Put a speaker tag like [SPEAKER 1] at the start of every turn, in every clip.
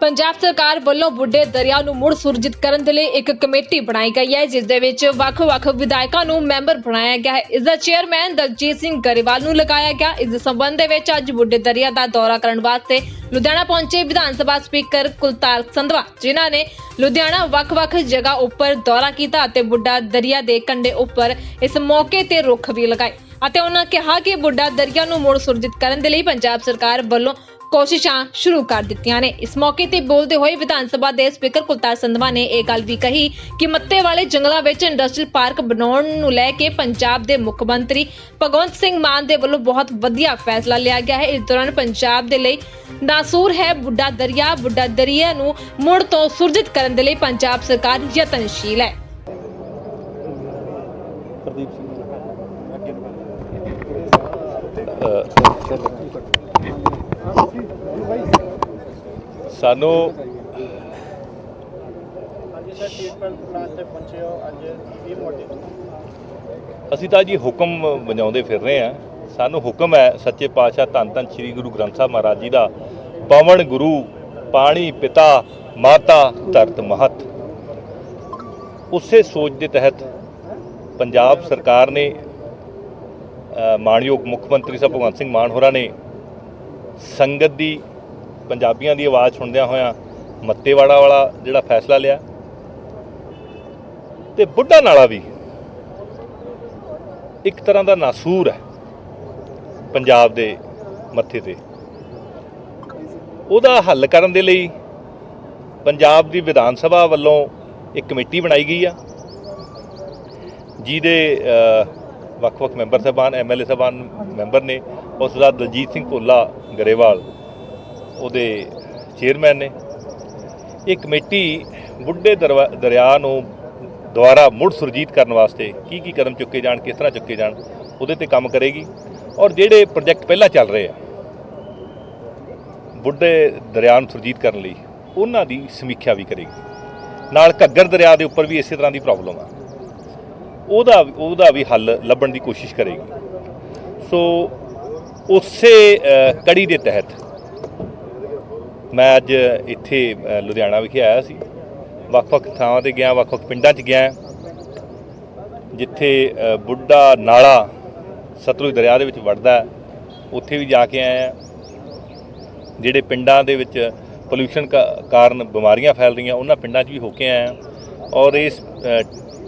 [SPEAKER 1] ਪੰਜਾਬ ਸਰਕਾਰ ਵੱਲੋਂ ਬੁੱਢੇ ਦਰਿਆ ਨੂੰ ਮੁੜ ਸੁਰਜੀਤ ਕਰਨ ਦੇ ਲਈ ਇੱਕ ਕਮੇਟੀ ਬਣਾਈ ਗਈ ਹੈ, ਜਿਸ ਦੇ ਵਿੱਚ ਵੱਖ-ਵੱਖ ਵਿਧਾਇਕਾਂ ਨੂੰ ਮੈਂਬਰ ਬਣਾਇਆ ਗਿਆ ਹੈ। ਇਸ ਦਾ ਚੇਅਰਮੈਨ ਦਲਜੀਤ ਸਿੰਘ ਗਰੇਵਾਲ ਨੂੰ ਲਗਾਇਆ ਗਿਆ। ਇਸ ਦੇ ਸੰਬੰਧ ਦੇ ਵਿੱਚ ਅੱਜ ਬੁੱਢੇ ਦਰਿਆ ਦਾ ਦੌਰਾ ਕਰਨ ਵਾਸਤੇ ਲੁਧਿਆਣਾ ਪਹੁੰਚੇ ਵਿਧਾਨ ਸਭਾ ਸਪੀਕਰ ਕੁਲਤਾਰ ਸੰਧਵਾ, ਜਿਨ੍ਹਾਂ ਨੇ ਲੁਧਿਆਣਾ ਵੱਖ-ਵੱਖ ਜਗ੍ਹਾ ਉੱਪਰ ਦੌਰਾ ਕੀਤਾ ਅਤੇ ਬੁੱਢਾ ਦਰਿਆ ਦੇ ਕੰਢੇ ਉੱਪਰ ਇਸ ਮੌਕੇ ਤੇ ਰੁੱਖ ਵੀ ਲਗਾਏ। ਅਤੇ ਉਹਨਾਂ ਕਿਹਾ ਕਿ ਬੁੱਢਾ ਦਰਿਆ ਨੂੰ ਮੁੜ ਸੁਰਜੀਤ ਕਰਨ ਦੇ ਲਈ ਪੰਜਾਬ ਸਰਕਾਰ ਵੱਲੋਂ ਕੋਸ਼ਿਸ਼ਾਂ ਸ਼ੁਰੂ ਕਰ ਦਿੱਤੀਆਂ ਨੇ। ਇਸ ਮੌਕੇ ਤੇ ਬੋਲਦੇ ਹੋਏ ਵਿਧਾਨ ਸਭਾ ਦੇ ਸਪੀਕਰ ਕੁਲਤਾਰ ਸੰਧਵਾ ਨੇ ਇਹ ਗੱਲ ਵੀ ਕਹੀ ਕਿ ਮੱਤੇ ਵਾਲੇ ਜੰਗਲਾਂ ਵਿੱਚ ਇੰਡਸਟਰੀਅਲ ਪਾਰਕ ਬਣਾਉਣ ਨੂੰ ਲੈ ਕੇ ਪੰਜਾਬ ਦੇ ਮੁੱਖ ਮੰਤਰੀ ਭਗਵੰਤ ਸਿੰਘ ਮਾਨ ਦੇ ਵੱਲੋਂ ਬਹੁਤ ਵਧੀਆ ਫੈਸਲਾ ਲਿਆ ਗਿਆ ਹੈ। ਇਸ ਦੌਰਾਨ ਪੰਜਾਬ ਦੇ ਲਈ ਨਾਸੂਰ ਹੈ ਬੁੱਢਾ ਦਰਿਆ। ਬੁੱਢਾ ਦਰਿਆ ਨੂੰ ਮੁੜ ਤੋਂ ਸੁਰਜੀਤ ਕਰਨ ਦੇ ਲਈ ਪੰਜਾਬ ਸਰਕਾਰ ਯਤਨਸ਼ੀਲ ਹੈ।
[SPEAKER 2] ਪ੍ਰਦੀਪ ਸਿੰਘ ਅੱਗੇ
[SPEAKER 3] ਸਾਨੂੰ
[SPEAKER 2] ਹਾਂਜੀ ਸਰ ਟ੍ਰੀਟਮੈਂਟ ਪਲਾਂਟ ਤੇ ਪਹੁੰਚੇ ਹੋ ਅੱਜ ਇਹ ਸਾਨੂੰ
[SPEAKER 3] ਅਸੀਂ ਤਾਂ ਜੀ ਹੁਕਮ ਵਜਾਉਂਦੇ ਫਿਰ ਰਹੇ ਆ ਸਾਨੂੰ ਹੁਕਮ ਹੈ ਸੱਚੇ ਪਾਤਸ਼ਾਹ ਧੰਨ ਧੰਨ ਸ੍ਰੀ ਗੁਰੂ ਗ੍ਰੰਥ ਸਾਹਿਬ ਮਹਾਰਾਜ ਜੀ ਦਾ ਪਵਨ ਗੁਰੂ ਪਾਣੀ ਪਿਤਾ ਮਾਤਾ ਧਰਤ ਮਹਤ। ਉਸੇ ਸੋਚ ਦੇ ਤਹਿਤ ਪੰਜਾਬ ਸਰਕਾਰ ਨੇ ਅ, ਮਾਣਯੋਗ ਮੁੱਖ ਮੰਤਰੀ ਸਾਹਿਬ ਭਗਵੰਤ ਸਿੰਘ ਮਾਨ ਹੋਰਾਂ ਨੇ ਸੰਗਤ ਦੀ ਪੰਜਾਬੀਆਂ ਦੀ ਆਵਾਜ਼ ਸੁਣਦਿਆਂ ਹੋਇਆਂ ਮੱਤੇਵਾੜਾ ਵਾਲਾ ਜਿਹੜਾ ਫੈਸਲਾ ਲਿਆ ਤੇ ਬੁੱਢਾ ਨਾਲਾ ਵੀ ਇੱਕ ਤਰ੍ਹਾਂ ਦਾ ਨਾਸੂਰ ਹੈ ਪੰਜਾਬ ਦੇ ਮੱਥੇ ਤੇ। ਉਹਦਾ ਹੱਲ ਕਰਨ ਦੇ ਲਈ ਪੰਜਾਬ ਦੀ ਵਿਧਾਨ ਸਭਾ ਵੱਲੋਂ ਇੱਕ ਕਮੇਟੀ ਬਣਾਈ ਗਈ ਆ, ਜਿਹਦੇ ਵੱਖ-ਵੱਖ ਮੈਂਬਰ ਸਾਹਿਬਾਨ ਐਮਐਲਏ ਸਾਹਿਬਾਨ ਮੈਂਬਰ ਨੇ ਉਸ ਦਾ ਦਲਜੀਤ ਸਿੰਘ ਭੋਲਾ ਗਰੇਵਾਲ ਉਹਦੇ ਚੇਅਰਮੈਨ ਨੇ। ਇਹ ਕਮੇਟੀ ਬੁੱਢੇ ਦਰਵਾ- ਦਰਿਆ ਨੂੰ ਦੁਆਰਾ ਮੁੜ ਸੁਰਜੀਤ ਕਰਨ ਵਾਸਤੇ ਕੀ ਕੀ ਕਦਮ ਚੁੱਕੇ ਜਾਣ, ਕਿਸ ਤਰ੍ਹਾਂ ਚੁੱਕੇ ਜਾਣ, ਉਹਦੇ ਤੇ ਕੰਮ ਕਰੇਗੀ। ਔਰ ਜਿਹੜੇ ਪ੍ਰੋਜੈਕਟ ਪਹਿਲਾਂ ਚੱਲ ਰਹੇ ਆ, ਬੁੱਢੇ ਦਰਿਆ ਨੂੰ ਸੁਰਜੀਤ ਕਰਨ ਲਈ, ਉਹਨਾਂ ਦੀ ਸਮੀਖਿਆ ਵੀ ਕਰੇਗੀ। ਨਾਲ ਘੱਗਰ ਦਰਿਆ ਦੇ ਉੱਪਰ ਵੀ ਇਸੇ ਤਰ੍ਹਾਂ ਦੀ ਪ੍ਰੋਬਲਮ ਆ। ਉਹਦਾ ਉਹਦਾ ਵੀ ਹੱਲ ਲੱਭਣ ਦੀ ਕੋਸ਼ਿਸ਼ ਕਰੇਗੀ। ਸੋ ਉਸੇ ਕੜੀ ਦੇ ਤਹਿਤ ਮੈਂ ਅੱਜ ਇੱਥੇ ਲੁਧਿਆਣਾ ਵਿਖੇ ਆਇਆ ਸੀ। ਵੱਖ-ਵੱਖ ਥਾਵਾਂ ਤੇ ਗਿਆ, ਵੱਖ-ਵੱਖ ਪਿੰਡਾਂ 'ਚ ਗਿਆ। ਜਿੱਥੇ ਬੁੱਢਾ ਨਾਲਾ ਸਤਲੁਜ ਦਰਿਆ ਦੇ ਵਿੱਚ ਵੜਦਾ ਉੱਥੇ ਵੀ ਜਾ ਕੇ ਆਇਆ। ਜਿਹੜੇ ਪਿੰਡਾਂ ਦੇ ਵਿੱਚ ਪੋਲੂਸ਼ਨ ਕਾਰਨ ਬਿਮਾਰੀਆਂ ਫੈਲ ਰਹੀਆਂ, ਉਹਨਾਂ ਪਿੰਡਾਂ 'ਚ ਵੀ ਹੋ ਕੇ ਆਇਆ। ਔਰ ਇਸ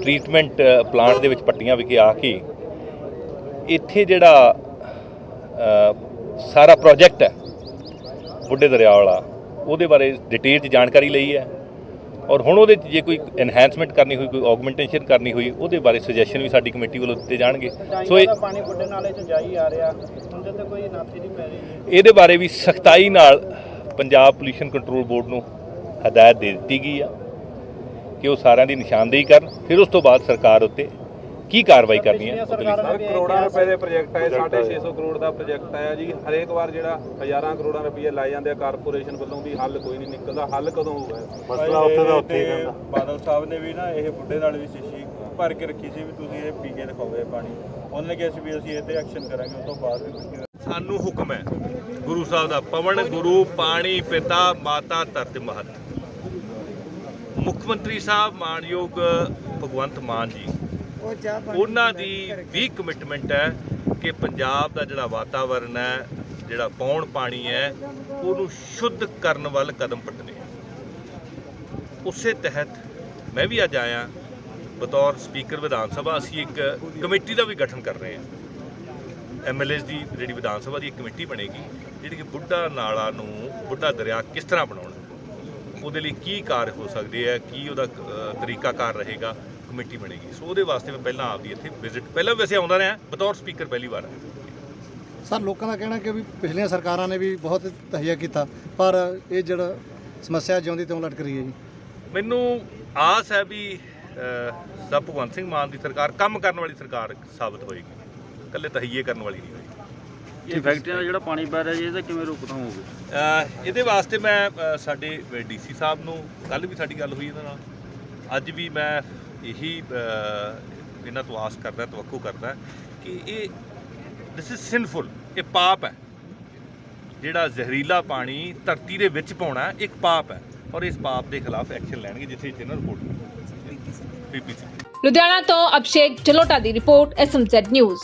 [SPEAKER 3] ਟ੍ਰੀਟਮੈਂਟ ਪਲਾਂਟ ਦੇ ਵਿੱਚ ਪੱਟੀਆਂ ਵਿਖੇ ਆ ਕੇ ਇੱਥੇ ਜਿਹੜਾ ਸਾਰਾ ਪ੍ਰੋਜੈਕਟ ਹੈ, ਬੁੱਢੇ ਦਰਿਆ ਵਾਲਾ ਉਹਦੇ ਬਾਰੇ ਡਿਟੇਲ 'ਚ ਜਾਣਕਾਰੀ ਲਈ ਹੈ। ਔਰ ਹੁਣ ਉਹਦੇ 'ਚ ਜੇ ਕੋਈ ਐਨਹਾਂਸਮੈਂਟ ਕਰਨੀ ਹੋਈ ਕੋਈ ਆਗਮੈਂਟੇਸ਼ਨ ਕਰਨੀ ਹੋਈ ਉਹਦੇ ਬਾਰੇ ਸੁਜੈਸ਼ਨ ਵੀ ਸਾਡੀ ਕਮੇਟੀ ਵੱਲੋਂ ਦਿੱਤੇ ਜਾਣਗੇ। ਸੋ ਇਹ
[SPEAKER 2] ਪਾਣੀ ਬੁੱਢੇ ਨਾਲੇ ਚ ਜਾਈ ਆ ਰਿਹਾ। ਉਹਦੇ ਤੇ ਕੋਈ ਨਾਥੀ ਨਹੀਂ ਪੈ ਰਹੀ।
[SPEAKER 3] ਇਹਦੇ ਬਾਰੇ ਵੀ ਸਖਤਾਈ ਨਾਲ ਪੰਜਾਬ ਪੋਲੂਸ਼ਨ ਕੰਟਰੋਲ ਬੋਰਡ ਨੂੰ ਹਦਾਇਤ ਦੇ ਦਿੱਤੀ ਗਈ ਆ ਕਿ ਉਹ ਸਾਰਿਆਂ ਦੀ ਨਿਸ਼ਾਨਦੇਹੀ ਕਰਨ। ਫਿਰ ਉਸ ਤੋਂ ਬਾਅਦ ਸਰਕਾਰ ਉੱਤੇ ਕੀ ਕਾਰਵਾਈ ਕਰਨੀ ਹੈ? ਉਹਦੇ ਲਈ
[SPEAKER 4] ਸਰ ਕਰੋੜਾਂ ਰੁਪਏ ਦੇ ਪ੍ਰੋਜੈਕਟ ਆਏ 650 ਕਰੋੜ ਦਾ ਪ੍ਰੋਜੈਕਟ ਆਇਆ ਜੀ। ਹਰੇਕ ਵਾਰ ਜਿਹੜਾ ਹਜ਼ਾਰਾਂ ਕਰੋੜਾਂ ਰੁਪਏ ਲਾਏ ਜਾਂਦੇ ਆ ਕਾਰਪੋਰੇਸ਼ਨ ਵੱਲੋਂ ਵੀ ਹੱਲ ਕੋਈ ਨਹੀਂ ਨਿਕਲਦਾ ਹੱਲ ਕਦੋਂ ਹੋਊਗਾ?
[SPEAKER 5] ਮਸਲਾ ਉੱਥੇ ਦਾ ਉੱਥੇ ਹੀ ਰਹਿੰਦਾ। ਬਾਦਲ ਸਾਹਿਬ ਨੇ ਵੀ ਨਾ ਇਹ ਬੁੱਢੇ ਨਾਲ ਵੀ ਸ਼ੀਸ਼ੀ ਭਰ ਕੇ ਰੱਖੀ ਸੀ ਵੀ ਤੁਸੀਂ ਇਹ ਪੀ ਕੇ ਦਿਖਾਓ ਇਹ ਪਾਣੀ। ਉਹਨਾਂ ਨੇ ਕਿਹਾ ਸੀ ਵੀ ਅਸੀਂ ਇਹ ਤੇ ਐਕਸ਼ਨ ਕਰਾਂਗੇ ਉਸ ਤੋਂ ਬਾਅਦ ਵੀ ਕੁਝ
[SPEAKER 3] ਸਾਨੂੰ ਹੁਕਮ ਹੈ ਗੁਰੂ ਸਾਹਿਬ ਦਾ ਪਵਨ ਗੁਰੂ ਪਾਣੀ ਪਿਤਾ ਮਾਤਾ ਧਰਤ ਮਹਤ ਮੁੱਖ ਮੰਤਰੀ ਸਾਹਿਬ ਮਾਨਯੋਗ ਭਗਵੰਤ ਮਾਨ ਜੀ ਉਹਨਾਂ ਦੀ ਵੀ ਕਮਿਟਮੈਂਟ ਹੈ ਕਿ ਪੰਜਾਬ ਦਾ ਜਿਹੜਾ ਵਾਤਾਵਰਣ ਹੈ ਜਿਹੜਾ ਪੌਣ ਪਾਣੀ ਹੈ ਉਹਨੂੰ ਸ਼ੁੱਧ ਕਰਨ ਵੱਲ ਕਦਮ ਪੱਟਣੇ ਆ। ਉਸੇ ਤਹਿਤ ਮੈਂ ਵੀ ਅੱਜ ਆਇਆ ਬਤੌਰ ਸਪੀਕਰ ਵਿਧਾਨ ਸਭਾ ਅਸੀਂ ਇੱਕ ਕਮੇਟੀ ਦਾ ਵੀ ਗਠਨ ਕਰ ਰਹੇ ਹਾਂ ਐਮਐਲਏਸ ਦੀ ਜਿਹੜੀ ਵਿਧਾਨ ਸਭਾ ਦੀ ਇੱਕ ਕਮੇਟੀ ਬਣੇਗੀ ਜਿਹੜੀ ਕਿ ਬੁੱਢਾ ਨਾਲਾ ਨੂੰ ਬੁੱਢਾ ਦਰਿਆ ਕਿਸ ਤਰ੍ਹਾਂ ਬਣਾਉਣਾ ਉਹਦੇ ਲਈ ਕੀ ਕਾਰਜ ਹੋ ਸਕਦੇ ਆ ਕੀ ਉਹਦਾ ਅ, ਤਰੀਕਾਕਾਰ ਰਹੇਗਾ ਕਮੇਟੀ ਬਣੇਗੀ। ਸੋ ਉਹਦੇ ਵਾਸਤੇ ਮੈਂ ਪਹਿਲਾਂ ਆਪਦੀ ਇੱਥੇ ਵਿਜ਼ਿਟ ਪਹਿਲਾਂ ਵੈਸੇ ਆਉਂਦਾ ਰਿਹਾ ਬਤੌਰ ਸਪੀਕਰ ਪਹਿਲੀ ਵਾਰ।
[SPEAKER 6] ਸਰ ਲੋਕਾਂ ਦਾ ਕਹਿਣਾ ਕਿ ਵੀ ਪਿਛਲੀਆਂ ਸਰਕਾਰਾਂ ਨੇ ਵੀ ਬਹੁਤ ਤਹਈਆ ਕੀਤਾ ਪਰ ਇਹ ਜਿਹੜਾ ਸਮੱਸਿਆ ਜਿਉਂਦੀ ਤਿਉਂ ਲਟਕ ਰਹੀ ਹੈ ਜੀ।
[SPEAKER 3] ਮੈਨੂੰ ਆਸ ਹੈ ਵੀ ਸਭ ਭਗਵੰਤ ਸਿੰਘ ਮਾਨ ਦੀ ਸਰਕਾਰ ਕੰਮ ਕਰਨ ਵਾਲੀ ਸਰਕਾਰ ਸਾਬਤ ਹੋਏਗੀ। ਇਕੱਲੇ ਤਹਈਏ ਕਰਨ ਵਾਲੀ ਨਹੀਂ ਹੋਏਗੀ।
[SPEAKER 7] ਇਹ ਫੈਕਟਰੀਆਂ ਦਾ ਜਿਹੜਾ ਪਾਣੀ ਪੈ ਰਿਹਾ ਜੀ ਇਹਦਾ ਕਿਵੇਂ ਰੋਕਥਾਮ ਹੋਊਗੀ?
[SPEAKER 3] ਅ, ਇਹਦੇ ਵਾਸਤੇ ਮੈਂ ਸਾਡੇ ਡੀਸੀ ਸਾਹਿਬ ਨੂੰ ਕੱਲ ਵੀ ਸਾਡੀ ਗੱਲ ਹੋਈ ਇਹਨਾਂ ਨਾਲ। ਅੱਜ ਵੀ ਮੈਂ ਇਹੀ ਇਹਨਾਂ ਤੋਂ ਆਸ ਕਰਦਾ ਤਵੱਕੂ ਕਰਦਾ ਕਿ ਇਹ ਦਿਸ ਇਜ਼ ਸਿਨਫੁਲ ਇਹ ਪਾਪ ਹੈ। ਜਿਹੜਾ ਜ਼ਹਿਰੀਲਾ ਪਾਣੀ ਧਰਤੀ ਦੇ ਵਿੱਚ ਪਾਉਣਾ ਇੱਕ ਪਾਪ ਹੈ। ਔਰ ਇਸ ਪਾਪ ਦੇ ਖਿਲਾਫ ਐਕਸ਼ਨ ਲੈਣਗੇ ਜਿੱਥੇ ਜਿੱਥੇ ਇਹਨਾਂ ਰਿਪੋਰਟ ਪੀਪੀਸੀ
[SPEAKER 1] ਲੁਧਿਆਣਾ ਤੋਂ ਅਭਿਸ਼ੇਕ ਚਲੋਟਾ ਦੀ ਰਿਪੋਰਟ ਐਸਐਮਜ਼ੈਡ ਨਿਊਜ਼